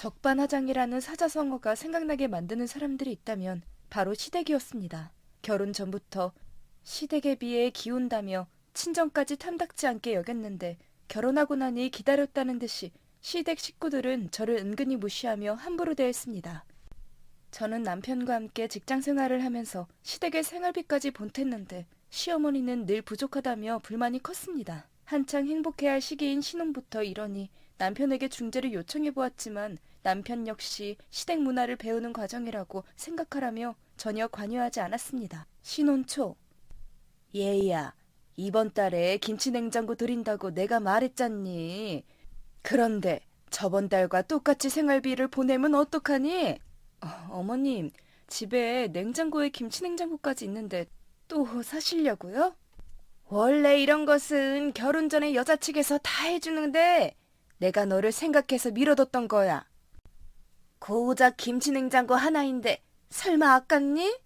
적반하장이라는 사자성어가 생각나게 만드는 사람들이 있다면 바로 시댁이었습니다. 결혼 전부터 시댁에 비해 기운다며 친정까지 탐탁지 않게 여겼는데 결혼하고 나니 기다렸다는 듯이 시댁 식구들은 저를 은근히 무시하며 함부로 대했습니다. 저는 남편과 함께 직장 생활을 하면서 시댁의 생활비까지 보탰는데 시어머니는 늘 부족하다며 불만이 컸습니다. 한창 행복해야 할 시기인 신혼부터 이러니 남편에게 중재를 요청해 보았지만 남편 역시 시댁 문화를 배우는 과정이라고 생각하라며 전혀 관여하지 않았습니다. 신혼 초 얘야 이번 달에 김치 냉장고 드린다고 내가 말했잖니. 그런데 저번 달과 똑같이 생활비를 보내면 어떡하니? 어, 어머님 집에 냉장고에 김치 냉장고까지 있는데 또 사시려고요? 원래 이런 것은 결혼 전에 여자 측에서 다 해주는데 내가 너를 생각해서 미뤄뒀던 거야. 고작 김치 냉장고 하나인데 설마 아깝니?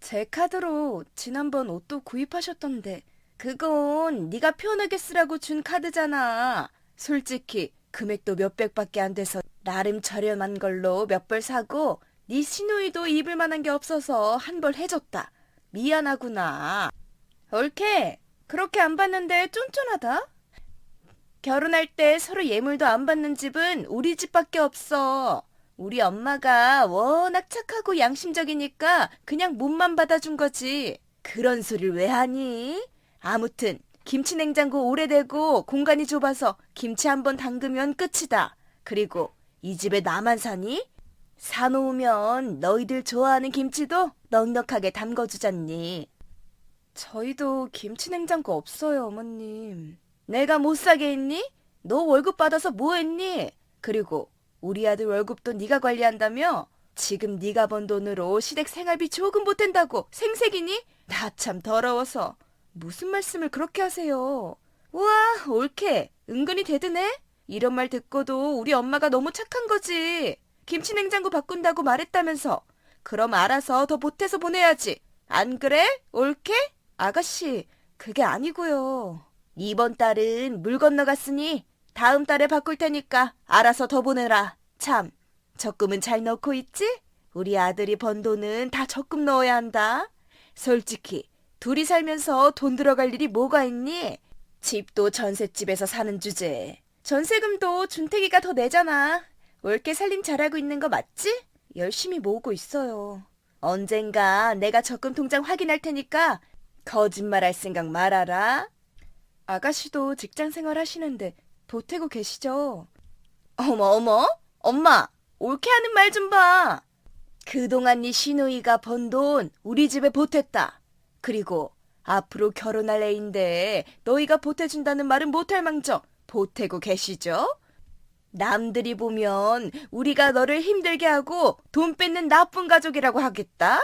제 카드로 지난번 옷도 구입하셨던데 그건 네가 편하게 쓰라고 준 카드잖아. 솔직히 금액도 몇백밖에 안 돼서 나름 저렴한 걸로 몇 벌 사고 네 시누이도 입을 만한 게 없어서 한 벌 해줬다. 미안하구나. 옳게 그렇게 안 받는데 쫀쫀하다. 결혼할 때 서로 예물도 안 받는 집은 우리 집밖에 없어. 우리 엄마가 워낙 착하고 양심적이니까 그냥 몸만 받아준 거지. 그런 소리를 왜 하니? 아무튼 김치 냉장고 오래되고 공간이 좁아서 김치 한 번 담그면 끝이다. 그리고 이 집에 나만 사니? 사놓으면 너희들 좋아하는 김치도 넉넉하게 담궈주잖니. 저희도 김치 냉장고 없어요, 어머님. 내가 못 사게 했니? 너 월급 받아서 뭐 했니? 그리고 우리 아들 월급도 네가 관리한다며? 지금 네가 번 돈으로 시댁 생활비 조금 보탠다고 생색이니? 나 참 더러워서. 무슨 말씀을 그렇게 하세요? 우와, 옳게. 은근히 대드네? 이런 말 듣고도 우리 엄마가 너무 착한 거지. 김치 냉장고 바꾼다고 말했다면서. 그럼 알아서 더 보태서 보내야지. 안 그래? 옳게? 아가씨, 그게 아니고요. 이번 달은 물 건너갔으니 다음 달에 바꿀 테니까 알아서 더 보내라. 참, 적금은 잘 넣고 있지? 우리 아들이 번 돈은 다 적금 넣어야 한다. 솔직히 둘이 살면서 돈 들어갈 일이 뭐가 있니? 집도 전셋집에서 사는 주제. 전세금도 준택이가 더 내잖아. 옳게 살림 잘하고 있는 거 맞지? 열심히 모으고 있어요. 언젠가 내가 적금 통장 확인할 테니까 거짓말할 생각 말아라. 아가씨도 직장 생활 하시는데 보태고 계시죠? 어머 어머 엄마 옳게 하는 말 좀 봐. 그동안 네 시누이가 번 돈 우리 집에 보탰다. 그리고 앞으로 결혼할 애인데 너희가 보태준다는 말은 못할 망정 보태고 계시죠? 남들이 보면 우리가 너를 힘들게 하고 돈 뺏는 나쁜 가족이라고 하겠다?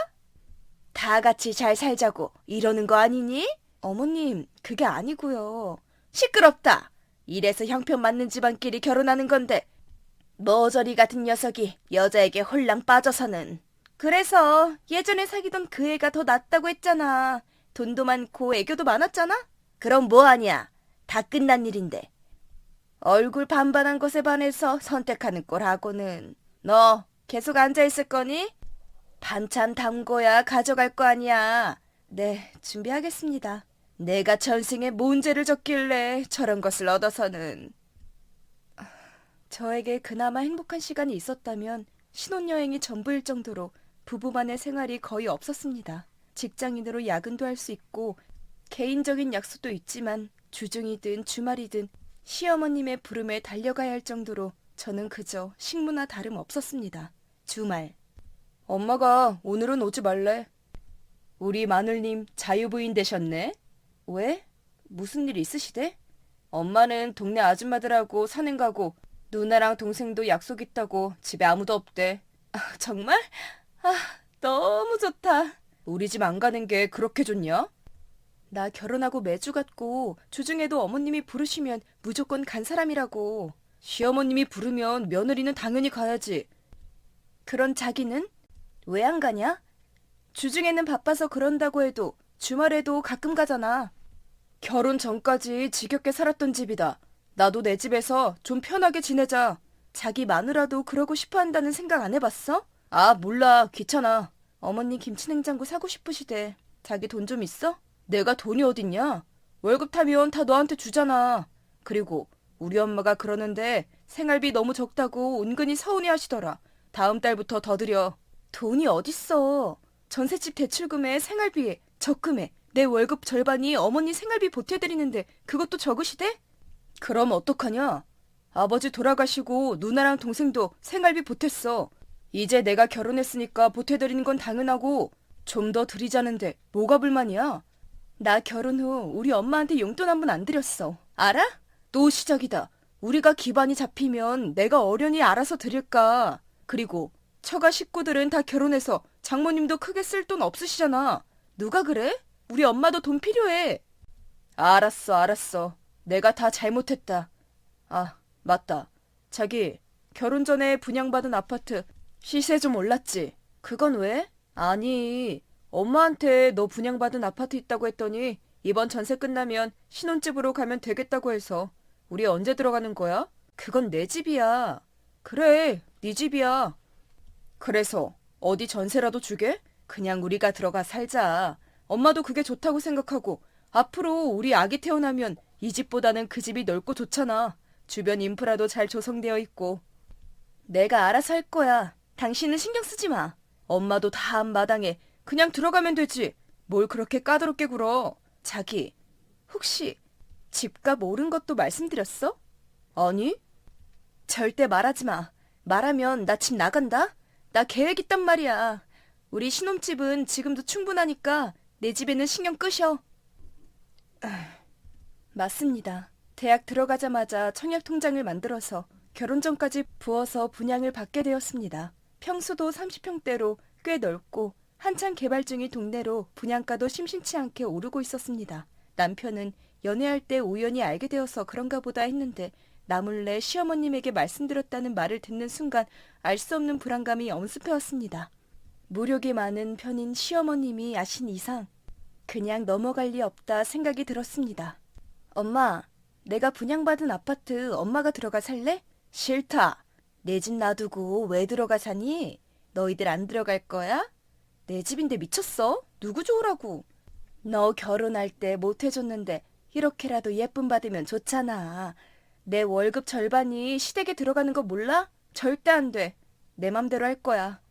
다 같이 잘 살자고 이러는 거 아니니? 어머님, 그게 아니고요. 시끄럽다. 이래서 형편 맞는 집안끼리 결혼하는 건데 머저리 같은 녀석이 여자에게 홀랑 빠져서는. 그래서 예전에 사귀던 그 애가 더 낫다고 했잖아. 돈도 많고 애교도 많았잖아? 그럼 뭐하냐? 다 끝난 일인데. 얼굴 반반한 것에 반해서 선택하는 꼴하고는. 너 계속 앉아있을 거니? 반찬 담궈야 가져갈 거 아니야. 네, 준비하겠습니다. 내가 전생에 뭔 죄를 졌길래 저런 것을 얻어서는. 저에게 그나마 행복한 시간이 있었다면 신혼여행이 전부일 정도로 부부만의 생활이 거의 없었습니다. 직장인으로 야근도 할 수 있고 개인적인 약속도 있지만 주중이든 주말이든 시어머님의 부름에 달려가야 할 정도로 저는 그저 식무나 다름 없었습니다. 주말. 엄마가 오늘은 오지 말래. 우리 마눌님 자유부인 되셨네. 왜? 무슨 일 있으시대? 엄마는 동네 아줌마들하고 산행 가고 누나랑 동생도 약속 있다고 집에 아무도 없대. 아, 정말? 아, 너무 좋다. 우리 집 안 가는 게 그렇게 좋냐? 나 결혼하고 매주 갔고 주중에도 어머님이 부르시면 무조건 간 사람이라고. 시어머님이 부르면 며느리는 당연히 가야지. 그런 자기는 왜 안 가냐? 주중에는 바빠서 그런다고 해도 주말에도 가끔 가잖아. 결혼 전까지 지겹게 살았던 집이다. 나도 내 집에서 좀 편하게 지내자. 자기 마누라도 그러고 싶어 한다는 생각 안 해봤어? 아, 몰라. 귀찮아. 어머니 김치냉장고 사고 싶으시대. 자기 돈 좀 있어? 내가 돈이 어딨냐? 월급 타면 다 너한테 주잖아. 그리고 우리 엄마가 그러는데 생활비 너무 적다고 은근히 서운해 하시더라. 다음 달부터 더 드려. 돈이 어딨어. 전셋집 대출금에 생활비에 적금에 내 월급 절반이 어머니 생활비 보태드리는데 그것도 적으시대? 그럼 어떡하냐? 아버지 돌아가시고 누나랑 동생도 생활비 보탰어. 이제 내가 결혼했으니까 보태드리는 건 당연하고 좀 더 드리자는데 뭐가 불만이야? 나 결혼 후 우리 엄마한테 용돈 한 번 안 드렸어. 알아? 또 시작이다. 우리가 기반이 잡히면 내가 어련히 알아서 드릴까. 그리고 처가 식구들은 다 결혼해서 장모님도 크게 쓸 돈 없으시잖아. 누가 그래? 우리 엄마도 돈 필요해. 알았어, 알았어. 내가 다 잘못했다. 아, 맞다. 자기, 결혼 전에 분양받은 아파트 시세 좀 올랐지? 그건 왜? 아니, 엄마한테 너 분양받은 아파트 있다고 했더니 이번 전세 끝나면 신혼집으로 가면 되겠다고 해서 우리 언제 들어가는 거야? 그건 내 집이야. 그래, 네 집이야. 그래서 어디 전세라도 주게? 그냥 우리가 들어가 살자. 엄마도 그게 좋다고 생각하고 앞으로 우리 아기 태어나면 이 집보다는 그 집이 넓고 좋잖아. 주변 인프라도 잘 조성되어 있고. 내가 알아서 할 거야. 당신은 신경 쓰지 마. 엄마도 다 한 마당에 그냥 들어가면 되지. 뭘 그렇게 까다롭게 굴어. 자기, 혹시 집값 오른 것도 말씀드렸어? 아니? 절대 말하지 마. 말하면 나 집 나간다? 나 계획 있단 말이야. 우리 신혼집은 지금도 충분하니까 내 집에는 신경 끄셔. 아, 맞습니다. 대학 들어가자마자 청약 통장을 만들어서 결혼 전까지 부어서 분양을 받게 되었습니다. 평수도 30평대로 꽤 넓고 한창 개발 중인 동네로 분양가도 심심치 않게 오르고 있었습니다. 남편은 연애할 때 우연히 알게 되어서 그런가 보다 했는데 나몰래 시어머님에게 말씀드렸다는 말을 듣는 순간 알 수 없는 불안감이 엄습해 왔습니다. 무력이 많은 편인 시어머님이 아신 이상 그냥 넘어갈 리 없다 생각이 들었습니다. 엄마, 내가 분양받은 아파트 엄마가 들어가 살래? 싫다. 내 집 놔두고 왜 들어가 사니? 너희들 안 들어갈 거야? 내 집인데 미쳤어? 누구 좋으라고? 너 결혼할 때 못 해줬는데 이렇게라도 예쁨 받으면 좋잖아. 내 월급 절반이 시댁에 들어가는 거 몰라? 절대 안 돼. 내 맘대로 할 거야.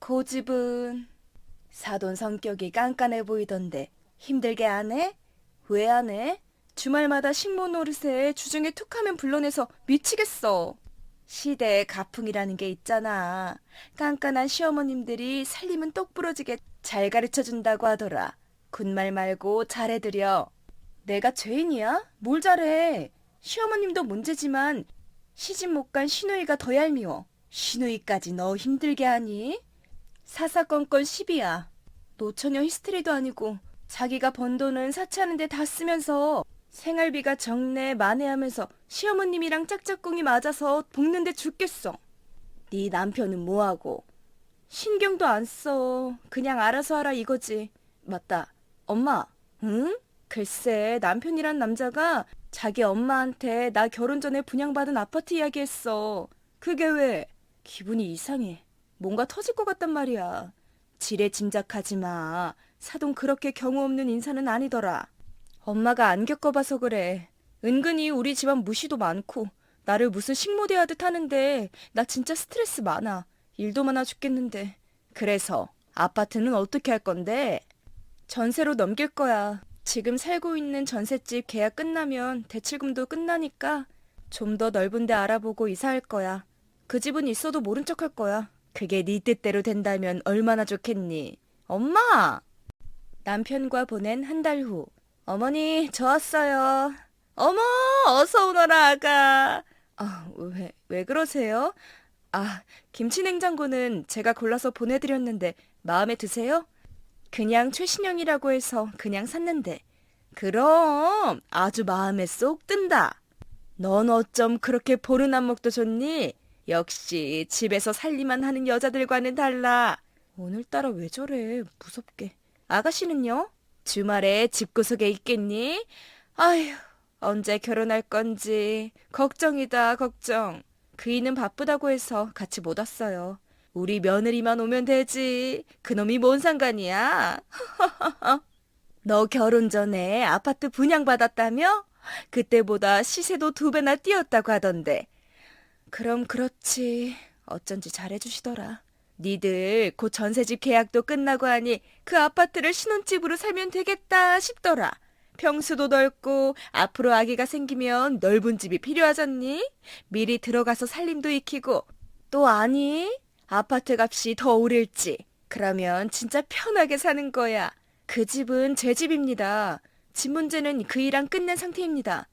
고집은 사돈 성격이 깐깐해 보이던데 힘들게 안 해? 왜 안 해? 주말마다 식모 노릇에 주중에 툭하면 불러내서 미치겠어. 시대의 가풍이라는 게 있잖아. 깐깐한 시어머님들이 살림은 똑부러지게 잘 가르쳐 준다고 하더라. 군말 말고 잘해드려. 내가 죄인이야? 뭘 잘해? 시어머님도 문제지만 시집 못 간 시누이가 더 얄미워. 시누이까지 너 힘들게 하니? 사사건건 시비야. 노처녀 히스테리도 아니고 자기가 번 돈은 사치하는데 다 쓰면서 생활비가 적네 만회하면서 시어머님이랑 짝짝꿍이 맞아서 볶는데 죽겠어. 네 남편은 뭐하고? 신경도 안 써. 그냥 알아서 하라 이거지. 맞다. 엄마, 응? 글쎄, 남편이란 남자가 자기 엄마한테 나 결혼 전에 분양받은 아파트 이야기했어. 그게 왜? 기분이 이상해. 뭔가 터질 것 같단 말이야. 지레 짐작하지 마. 사돈 그렇게 경우 없는 인사는 아니더라. 엄마가 안 겪어봐서 그래. 은근히 우리 집안 무시도 많고 나를 무슨 식모대하듯 하는데 나 진짜 스트레스 많아. 일도 많아 죽겠는데. 그래서 아파트는 어떻게 할 건데? 전세로 넘길 거야. 지금 살고 있는 전셋집 계약 끝나면 대출금도 끝나니까 좀 더 넓은 데 알아보고 이사할 거야. 그 집은 있어도 모른 척 할 거야. 그게 네 뜻대로 된다면 얼마나 좋겠니? 엄마! 남편과 보낸 한 달 후. 어머니, 저 왔어요. 어머, 어서 오너라, 아가. 아, 왜, 왜 그러세요? 아, 김치 냉장고는 제가 골라서 보내드렸는데 마음에 드세요? 그냥 최신형이라고 해서 그냥 샀는데. 그럼 아주 마음에 쏙 든다. 넌 어쩜 그렇게 보는 안목도 좋니? 역시 집에서 살림만 하는 여자들과는 달라. 오늘따라 왜 저래? 무섭게. 아가씨는요? 주말에 집구석에 있겠니? 아휴, 언제 결혼할 건지 걱정이다, 걱정. 그이는 바쁘다고 해서 같이 못 왔어요. 우리 며느리만 오면 되지. 그놈이 뭔 상관이야? 너 결혼 전에 아파트 분양받았다며? 그때보다 시세도 두 배나 뛰었다고 하던데. 그럼 그렇지. 어쩐지 잘해주시더라. 니들 곧 전세집 계약도 끝나고 하니 그 아파트를 신혼집으로 살면 되겠다 싶더라. 평수도 넓고 앞으로 아기가 생기면 넓은 집이 필요하잖니? 미리 들어가서 살림도 익히고 또 아니? 아파트 값이 더 오를지. 그러면 진짜 편하게 사는 거야. 그 집은 제 집입니다. 집 문제는 그 이랑 끝낸 상태입니다.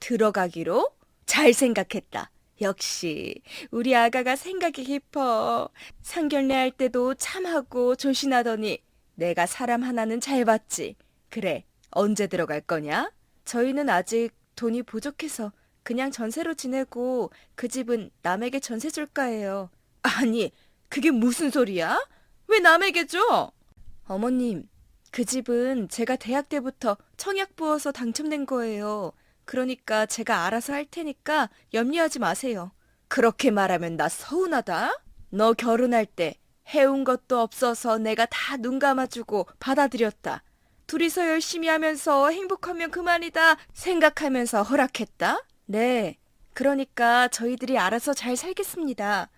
들어가기로? 잘 생각했다. 역시 우리 아가가 생각이 깊어. 상견례 할 때도 참하고 조신하더니 내가 사람 하나는 잘 봤지. 그래, 언제 들어갈 거냐? 저희는 아직 돈이 부족해서 그냥 전세로 지내고 그 집은 남에게 전세 줄까 해요. 아니, 그게 무슨 소리야? 왜 남에게 줘? 어머님, 그 집은 제가 대학 때부터 청약 부어서 당첨된 거예요. 그러니까 제가 알아서 할 테니까 염려하지 마세요. 그렇게 말하면 나 서운하다? 너 결혼할 때 해온 것도 없어서 내가 다 눈 감아주고 받아들였다. 둘이서 열심히 하면서 행복하면 그만이다 생각하면서 허락했다? 네. 그러니까 저희들이 알아서 잘 살겠습니다.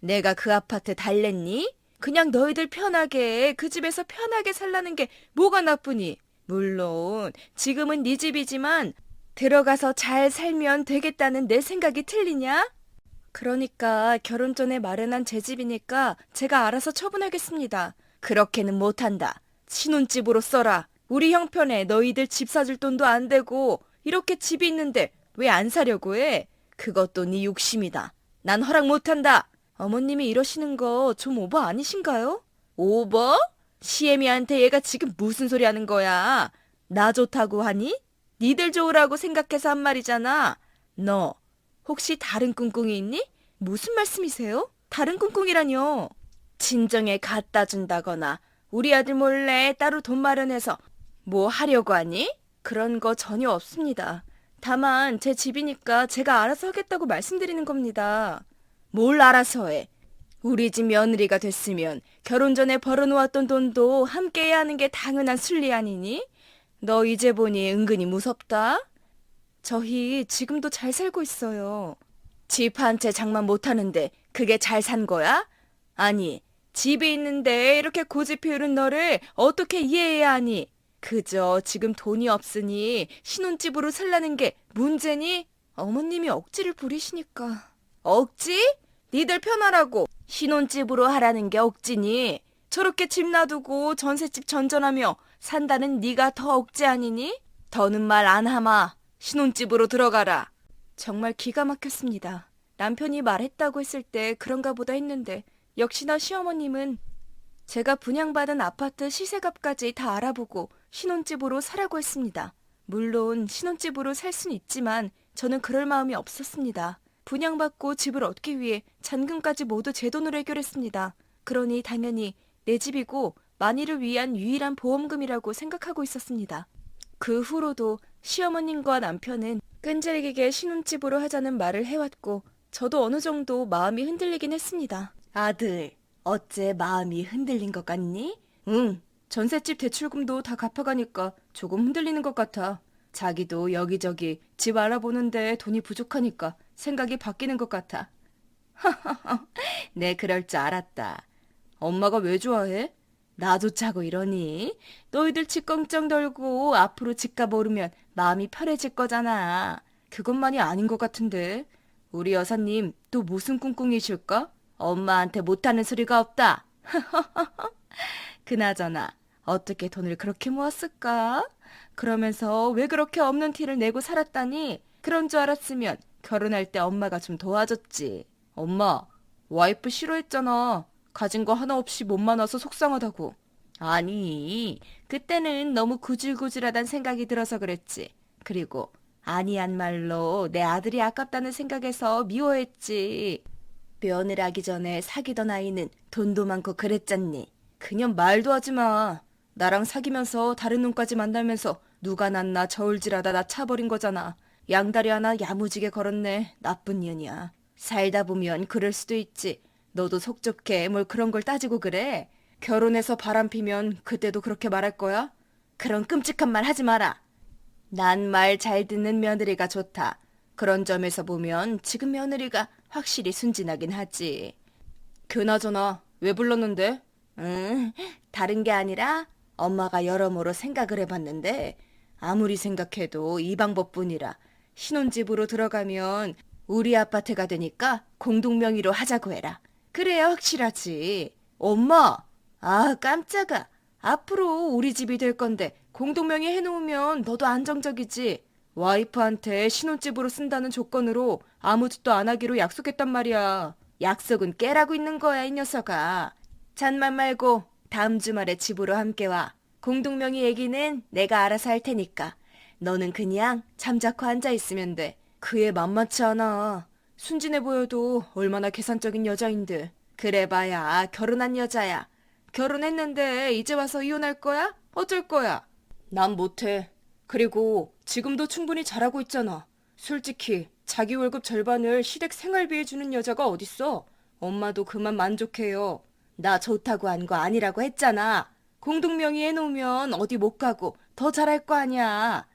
내가 그 아파트 달랬니? 그냥 너희들 편하게 그 집에서 편하게 살라는 게 뭐가 나쁘니? 물론 지금은 네 집이지만 들어가서 잘 살면 되겠다는 내 생각이 틀리냐? 그러니까 결혼 전에 마련한 제 집이니까 제가 알아서 처분하겠습니다. 그렇게는 못한다. 신혼집으로 써라. 우리 형편에 너희들 집 사줄 돈도 안 되고 이렇게 집이 있는데 왜 안 사려고 해? 그것도 네 욕심이다. 난 허락 못한다. 어머님이 이러시는 거 좀 오버 아니신가요? 오버? 시애미한테 얘가 지금 무슨 소리 하는 거야? 나 좋다고 하니? 니들 좋으라고 생각해서 한 말이잖아. 너 혹시 다른 꿍꿍이 있니? 무슨 말씀이세요? 다른 꿍꿍이라뇨? 친정에 갖다 준다거나 우리 아들 몰래 따로 돈 마련해서 뭐 하려고 하니? 그런 거 전혀 없습니다. 다만 제 집이니까 제가 알아서 하겠다고 말씀드리는 겁니다. 뭘 알아서 해? 우리 집 며느리가 됐으면 결혼 전에 벌어놓았던 돈도 함께 해야 하는 게 당연한 순리 아니니? 너 이제 보니 은근히 무섭다? 저희 지금도 잘 살고 있어요. 집 한 채 장만 못하는데 그게 잘 산 거야? 아니, 집이 있는데 이렇게 고집 피우는 너를 어떻게 이해해야 하니? 그저 지금 돈이 없으니 신혼집으로 살라는 게 문제니? 어머님이 억지를 부리시니까. 억지? 니들 편하라고 신혼집으로 하라는 게 억지니? 저렇게 집 놔두고 전셋집 전전하며 산다는 네가 더 억지 아니니? 더는 말 안 하마. 신혼집으로 들어가라. 정말 기가 막혔습니다. 남편이 말했다고 했을 때 그런가 보다 했는데 역시나 시어머님은 제가 분양받은 아파트 시세값까지 다 알아보고 신혼집으로 사라고 했습니다. 물론 신혼집으로 살 순 있지만 저는 그럴 마음이 없었습니다. 분양받고 집을 얻기 위해 잔금까지 모두 제 돈으로 해결했습니다. 그러니 당연히 내 집이고 만일을 위한 유일한 보험금이라고 생각하고 있었습니다. 그 후로도 시어머님과 남편은 끈질기게 신혼집으로 하자는 말을 해왔고 저도 어느 정도 마음이 흔들리긴 했습니다. 아들, 어째 마음이 흔들린 것 같니? 응, 전셋집 대출금도 다 갚아가니까 조금 흔들리는 것 같아. 자기도 여기저기 집 알아보는데 돈이 부족하니까 생각이 바뀌는 것 같아. 네, 그럴 줄 알았다. 엄마가 왜 좋아해? 나조차고 이러니? 너희들 집 걱정 덜고 앞으로 집값 오르면 마음이 편해질 거잖아. 그것만이 아닌 것 같은데. 우리 여사님 또 무슨 꿍꿍이실까? 엄마한테 못하는 소리가 없다. 그나저나 어떻게 돈을 그렇게 모았을까? 그러면서 왜 그렇게 없는 티를 내고 살았다니? 그런 줄 알았으면 결혼할 때 엄마가 좀 도와줬지. 엄마, 와이프 싫어했잖아. 가진 거 하나 없이 몸만 와서 속상하다고. 아니, 그때는 너무 구질구질하단 생각이 들어서 그랬지. 그리고 아니한 말로 내 아들이 아깝다는 생각에서 미워했지. 며느라기 전에 사귀던 아이는 돈도 많고 그랬잖니. 그냥 말도 하지 마. 나랑 사귀면서 다른 놈까지 만나면서 누가 낫나 저울질하다 나 차버린 거잖아. 양다리 하나 야무지게 걸었네. 나쁜 년이야. 살다 보면 그럴 수도 있지. 너도 속 좋게 뭘 그런 걸 따지고 그래. 결혼해서 바람 피면 그때도 그렇게 말할 거야? 그런 끔찍한 말 하지 마라. 난 말 잘 듣는 며느리가 좋다. 그런 점에서 보면 지금 며느리가 확실히 순진하긴 하지. 그나저나 왜 불렀는데? 응, 다른 게 아니라 엄마가 여러모로 생각을 해봤는데 아무리 생각해도 이 방법뿐이라 신혼집으로 들어가면 우리 아파트가 되니까 공동명의로 하자고 해라. 그래야 확실하지. 엄마! 아, 깜짝아. 앞으로 우리 집이 될 건데 공동명의 해놓으면 너도 안정적이지. 와이프한테 신혼집으로 쓴다는 조건으로 아무 짓도 안 하기로 약속했단 말이야. 약속은 깨라고 있는 거야, 이 녀석아. 잔말 말고 다음 주말에 집으로 함께 와. 공동명의 얘기는 내가 알아서 할 테니까. 너는 그냥 잠자코 앉아 있으면 돼. 그에 만만치 않아. 순진해 보여도 얼마나 계산적인 여자인데. 그래봐야 결혼한 여자야. 결혼했는데 이제 와서 이혼할 거야? 어쩔 거야? 난 못해. 그리고 지금도 충분히 잘하고 있잖아. 솔직히 자기 월급 절반을 시댁 생활비에 주는 여자가 어딨어? 엄마도 그만 만족해요. 나 좋다고 한 거 아니라고 했잖아. 공동명의 해놓으면 어디 못 가고 더 잘할 거 아니야.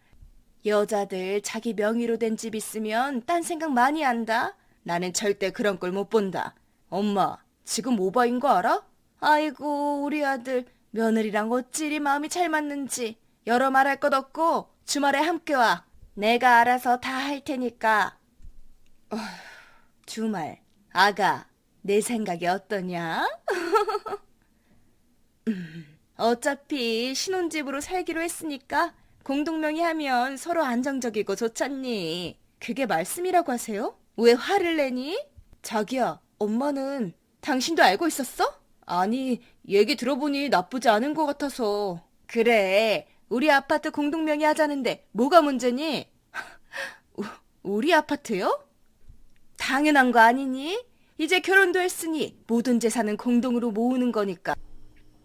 여자들 자기 명의로 된 집 있으면 딴 생각 많이 한다. 나는 절대 그런 걸못 본다. 엄마, 지금 오바인 거 알아? 아이고, 우리 아들 며느리랑 어찌리 마음이 잘 맞는지 여러 말 할 것 없고 주말에 함께 와. 내가 알아서 다 할 테니까. 어휴, 주말, 아가, 내 생각이 어떠냐? 음, 어차피 신혼집으로 살기로 했으니까 공동명의 하면 서로 안정적이고 좋잖니. 그게 말씀이라고 하세요? 왜 화를 내니? 자기야, 엄마는 당신도 알고 있었어? 아니, 얘기 들어보니 나쁘지 않은 것 같아서. 그래, 우리 아파트 공동명의 하자는데 뭐가 문제니? 우- 우리 아파트요? 당연한 거 아니니? 이제 결혼도 했으니 모든 재산은 공동으로 모으는 거니까.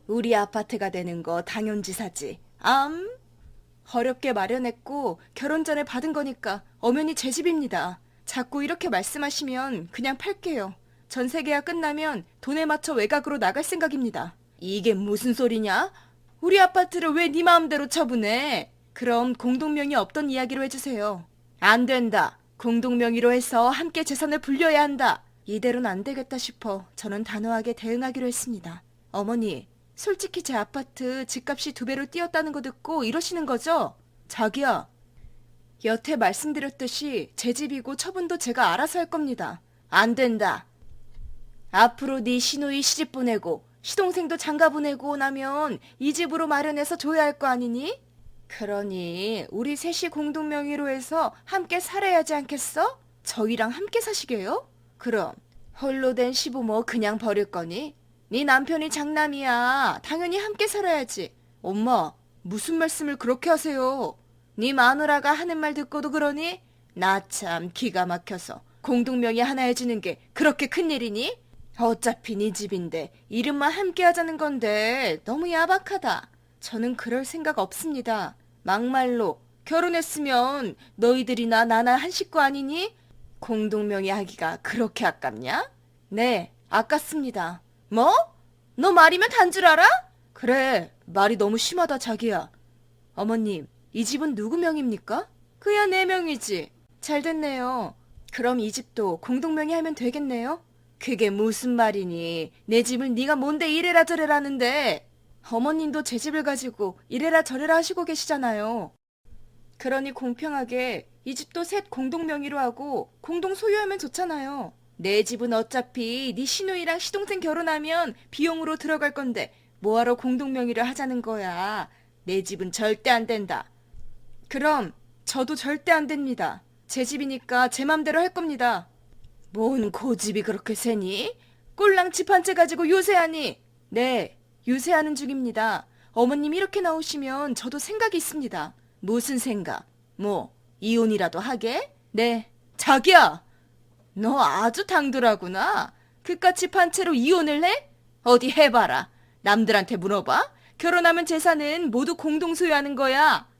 우리 아파트가 되는 거 당연지사지. 암? 어렵게 마련했고 결혼 전에 받은 거니까 엄연히 제 집입니다. 자꾸 이렇게 말씀하시면 그냥 팔게요. 전세 계약 끝나면 돈에 맞춰 외곽으로 나갈 생각입니다. 이게 무슨 소리냐? 우리 아파트를 왜 네 마음대로 처분해? 그럼 공동명의 없던 이야기로 해주세요. 안 된다. 공동명의로 해서 함께 재산을 불려야 한다. 이대로는 안 되겠다 싶어 저는 단호하게 대응하기로 했습니다. 어머니, 솔직히 제 아파트 집값이 두 배로 뛰었다는 거 듣고 이러시는 거죠? 자기야, 여태 말씀드렸듯이 제 집이고 처분도 제가 알아서 할 겁니다. 안 된다. 앞으로 네 시누이 시집 보내고 시동생도 장가 보내고 나면 이 집으로 마련해서 줘야 할 거 아니니? 그러니 우리 셋이 공동 명의로 해서 함께 살아야 하지 않겠어? 저희랑 함께 사시게요? 그럼 홀로 된 시부모 그냥 버릴 거니? 네 남편이 장남이야. 당연히 함께 살아야지. 엄마, 무슨 말씀을 그렇게 하세요? 네 마누라가 하는 말 듣고도 그러니? 나 참 기가 막혀서 공동명의 하나 해주는 게 그렇게 큰일이니? 어차피 네 집인데 이름만 함께 하자는 건데 너무 야박하다. 저는 그럴 생각 없습니다. 막말로 결혼했으면 너희들이나 나나 한 식구 아니니? 공동명의 하기가 그렇게 아깝냐? 네, 아깝습니다. 뭐? 너 말이면 단 줄 알아? 그래, 말이 너무 심하다, 자기야. 어머님, 이 집은 누구 명입니까? 그야 내 명이지. 잘 됐네요. 그럼 이 집도 공동명의 하면 되겠네요? 그게 무슨 말이니? 내 집을 네가 뭔데 이래라 저래라는데. 어머님도 제 집을 가지고 이래라 저래라 하시고 계시잖아요. 그러니 공평하게 이 집도 셋 공동 명의로 하고 공동 소유하면 좋잖아요. 내 집은 어차피 네 시누이랑 시동생 결혼하면 비용으로 들어갈 건데 뭐하러 공동 명의를 하자는 거야. 내 집은 절대 안 된다. 그럼 저도 절대 안 됩니다. 제 집이니까 제 맘대로 할 겁니다. 뭔 고집이 그렇게 세니? 꼴랑 집 한 채 가지고 요새하니? 네, 요새하는 중입니다. 어머님 이렇게 나오시면 저도 생각이 있습니다. 무슨 생각? 뭐, 이혼이라도 하게? 네. 자기야! 너 아주 당돌하구나. 그깟 집한 채로 이혼을 해? 어디 해봐라. 남들한테 물어봐. 결혼하면 재산은 모두 공동 소유하는 거야.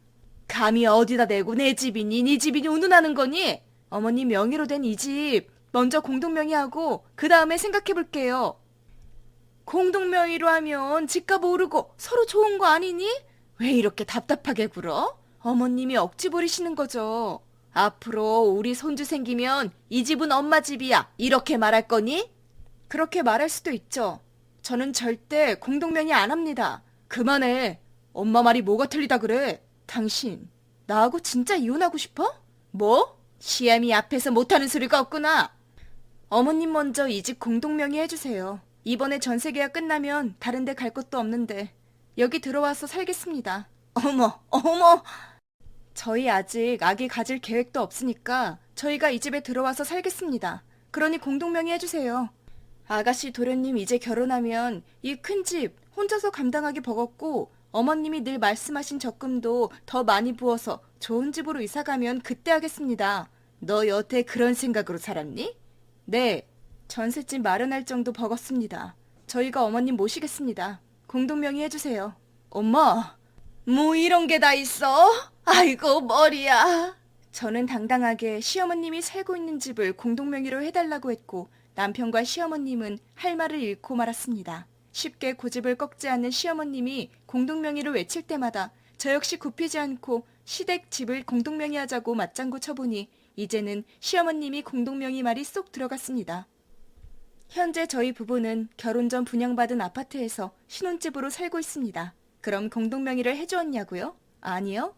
감히 어디다 대고 내 집이니 네 집이니 운운하는 거니? 어머니 명의로 된 이 집 먼저 공동명의하고 그 다음에 생각해 볼게요. 공동명의로 하면 집값 오르고 서로 좋은 거 아니니? 왜 이렇게 답답하게 굴어? 어머님이 억지 부리시는 거죠. 앞으로 우리 손주 생기면 이 집은 엄마 집이야. 이렇게 말할 거니? 그렇게 말할 수도 있죠. 저는 절대 공동명의 안 합니다. 그만해. 엄마 말이 뭐가 틀리다 그래? 당신, 나하고 진짜 이혼하고 싶어? 뭐? 시애미 앞에서 못하는 소리가 없구나. 어머님 먼저 이 집 공동명의 해주세요. 이번에 전세 계약 끝나면 다른 데갈 곳도 없는데 여기 들어와서 살겠습니다. 어머, 어머! 저희 아직 아기 가질 계획도 없으니까 저희가 이 집에 들어와서 살겠습니다. 그러니 공동명의 해주세요. 아가씨 도련님 이제 결혼하면 이 큰 집 혼자서 감당하기 버겁고 어머님이 늘 말씀하신 적금도 더 많이 부어서 좋은 집으로 이사 가면 그때 하겠습니다. 너 여태 그런 생각으로 살았니? 네, 전셋집 마련할 정도 버겁습니다. 저희가 어머님 모시겠습니다. 공동명의 해주세요. 엄마, 뭐 이런 게 다 있어? 아이고 머리야. 저는 당당하게 시어머님이 살고 있는 집을 공동명의로 해달라고 했고 남편과 시어머님은 할 말을 잃고 말았습니다. 쉽게 고집을 꺾지 않는 시어머님이 공동명의를 외칠 때마다 저 역시 굽히지 않고 시댁 집을 공동명의 하자고 맞장구 쳐보니 이제는 시어머님이 공동명의 말이 쏙 들어갔습니다. 현재 저희 부부는 결혼 전 분양받은 아파트에서 신혼집으로 살고 있습니다. 그럼 공동명의를 해주었냐고요? 아니요.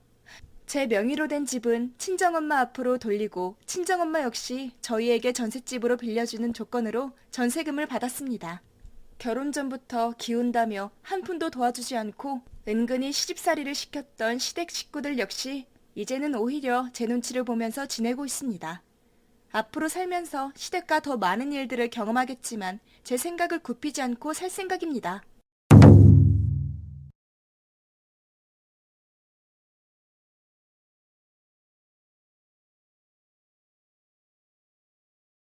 제 명의로 된 집은 친정엄마 앞으로 돌리고 친정엄마 역시 저희에게 전셋집으로 빌려주는 조건으로 전세금을 받았습니다. 결혼 전부터 기운다며 한 푼도 도와주지 않고 은근히 시집살이를 시켰던 시댁 식구들 역시 이제는 오히려 제 눈치를 보면서 지내고 있습니다. 앞으로 살면서 시댁과 더 많은 일들을 경험하겠지만 제 생각을 굽히지 않고 살 생각입니다.